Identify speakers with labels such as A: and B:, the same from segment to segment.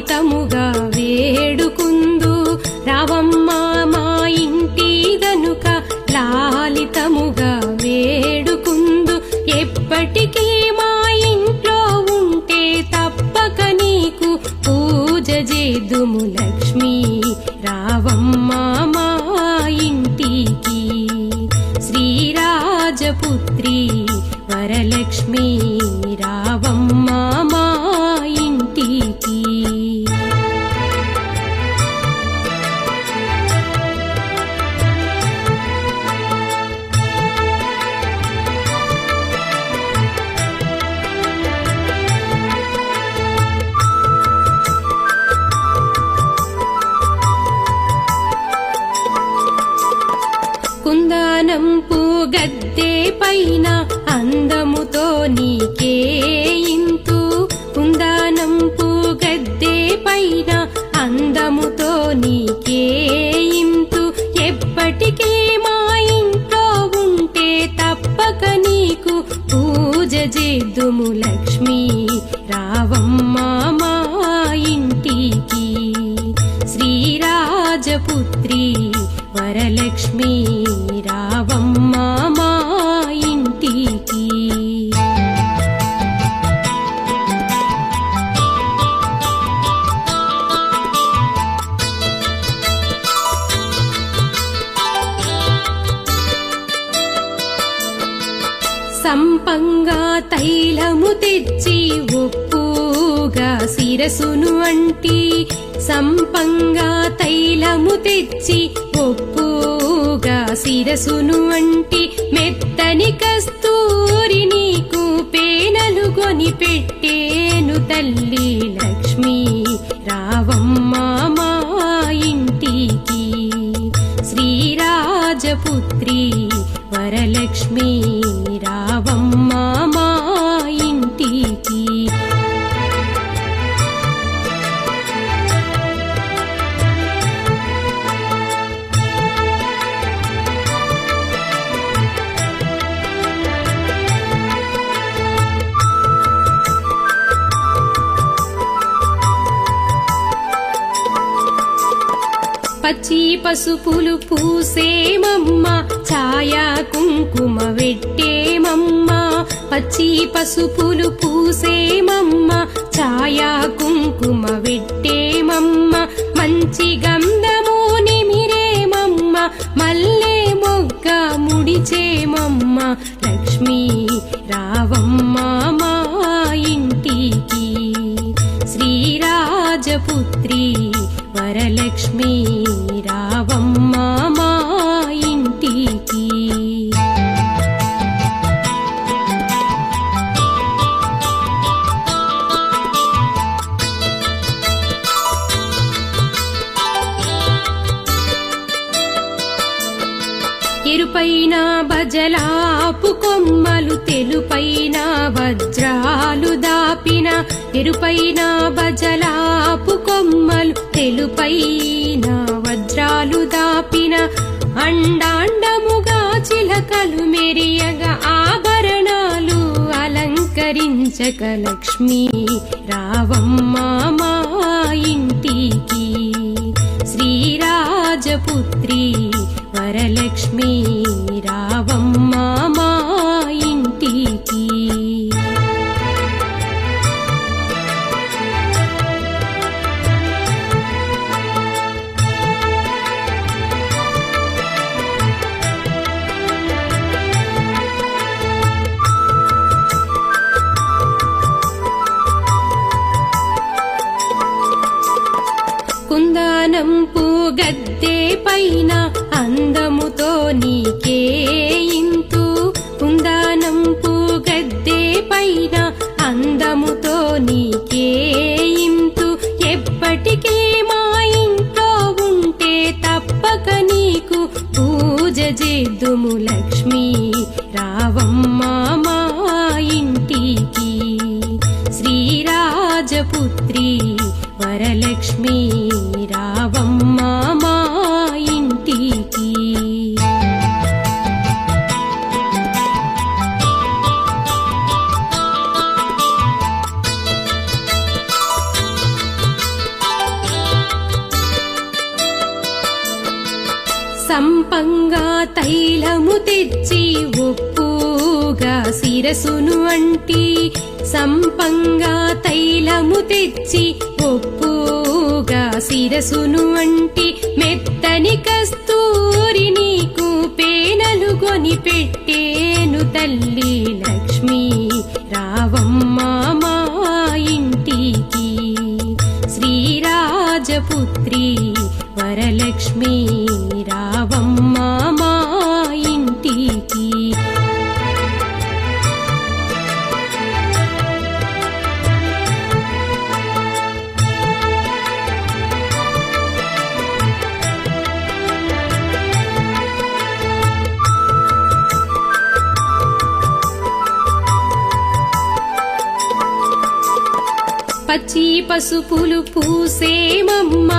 A: లాలితముగా వేడుకుందు. రావమ్మ మా ఇంటి దనుక లాలితముగా వేడుకుందు. ఎప్పటికీ మా ఇంట్లో ఉంటే తప్పక నీకు పూజ చేదుము లక్ష్మి. రావమ్మ మా ఇంటికి శ్రీరాజపుత్రి వరలక్ష్మీ. నీకే ఇంతు కుందనం గద్దె పైన అందముతో నీకే ఇంతు ఎప్పటికీ మా ఇంట్లో ఉంటే తప్పక నీకు పూజ చేద్దుము లక్ష్మీ. రావమ్మ మా ఇంటికి శ్రీరాజపుత్రి వరలక్ష్మి. రావమ్మ తైలము తెచ్చి ఉప్పుగా శిరసును అంటి సంపంగా తైలము తెచ్చి ఉప్పుగా శిరసును అంటి మెత్తని కస్తూరి నీకు పేనలు కొని పెట్టి పచ్చి పసుపులు పూసేమమ్మ ఛాయా కుంకుమ వెట్టేమమ్మ. పచ్చి పసుపులు పూసేమమ్మ ఛాయా కుంకుమ వెట్టేమమ్మ. మంచి గంధము నిమిరేమమ్మ మల్లె మొగ్గ ముడిచేమమ్మ. లక్ష్మీ రావమ్మ. ఎరుపైన బజలాపు కొమ్మలు తెలుపైన వజ్రాలు దాపిన. ఎరుపైన బజలాపు కొమ్మలు తెలుపైన వజ్రాలు దాపిన. అండాండముగా చిలకలు మెరియగా ఆభరణాలు అలంకరించక లక్ష్మీ రావమ్మ మా ఇంటికి. శ్రీరాజపుత్రి వరలక్ష్మీ రావమ్మ నీకే ఇంతు కుందానంపు గద్దె పైన అందముతో నీకే ఇంతు. ఎప్పటికీ మా ఇంట్లో ఉంటే తప్పక నీకు పూజ చేద్దుము లక్ష్మీ. రావమ్మ మా ఇంటికి. శ్రీరాజపుత్రి వరలక్ష్మి రావమ్మ సంపంగా తైలము తెచ్చి ఉప్పుగా శిరసును అంటి సంపంగా తైలము తెచ్చి ఉప్పుగా శిరసును అంటి మెత్తని కస్తూరి నీకు పేనలు కొని పెట్టేను తల్లి లక్ష్మి రావమ్మ మా ఇంటికి. శ్రీరాజపుత్రి వరలక్ష్మి రావమ్మ మా ఇంటికి. పచ్చి పసుపులు పూసేమమ్మ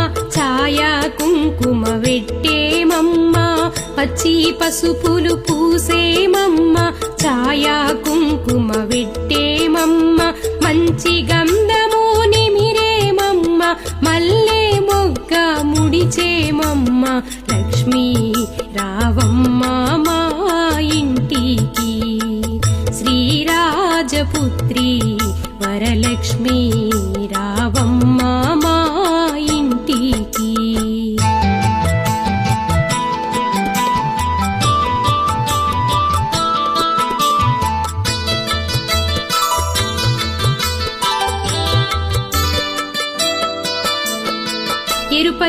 A: పచ్చి పసుపులు పూసేమమ్మ ఛాయా కుంకుమ విట్టేమమ్మ మంచి గంధము నిమిరేమమ్మ మల్లె మొగ్గ ముడిచేమమ్మ లక్ష్మీ రావమ్మ మా ఇంటికి. శ్రీరాజపుత్రి వరలక్ష్మి రావమ్మ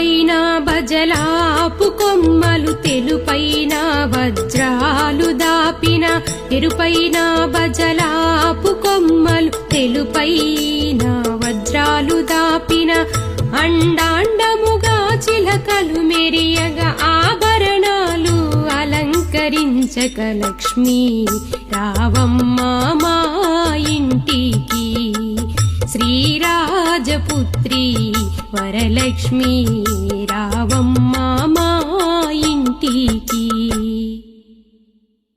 A: పైన బజలాపు కొమ్మలు తెలుపైన వజ్రాలు దాపిన ఎరుపైన బజలాపు కొమ్మలు తెలుపైన వజ్రాలు దాపిన. అండాండముగా చిలకలు మెరియగా ఆభరణాలు అలంకరించక లక్ష్మీ రావమ్మ మా ఇంటికి. శ్రీరాజపుత్రి వరలక్ష్మీ రావమ్మ మా ఇంటికి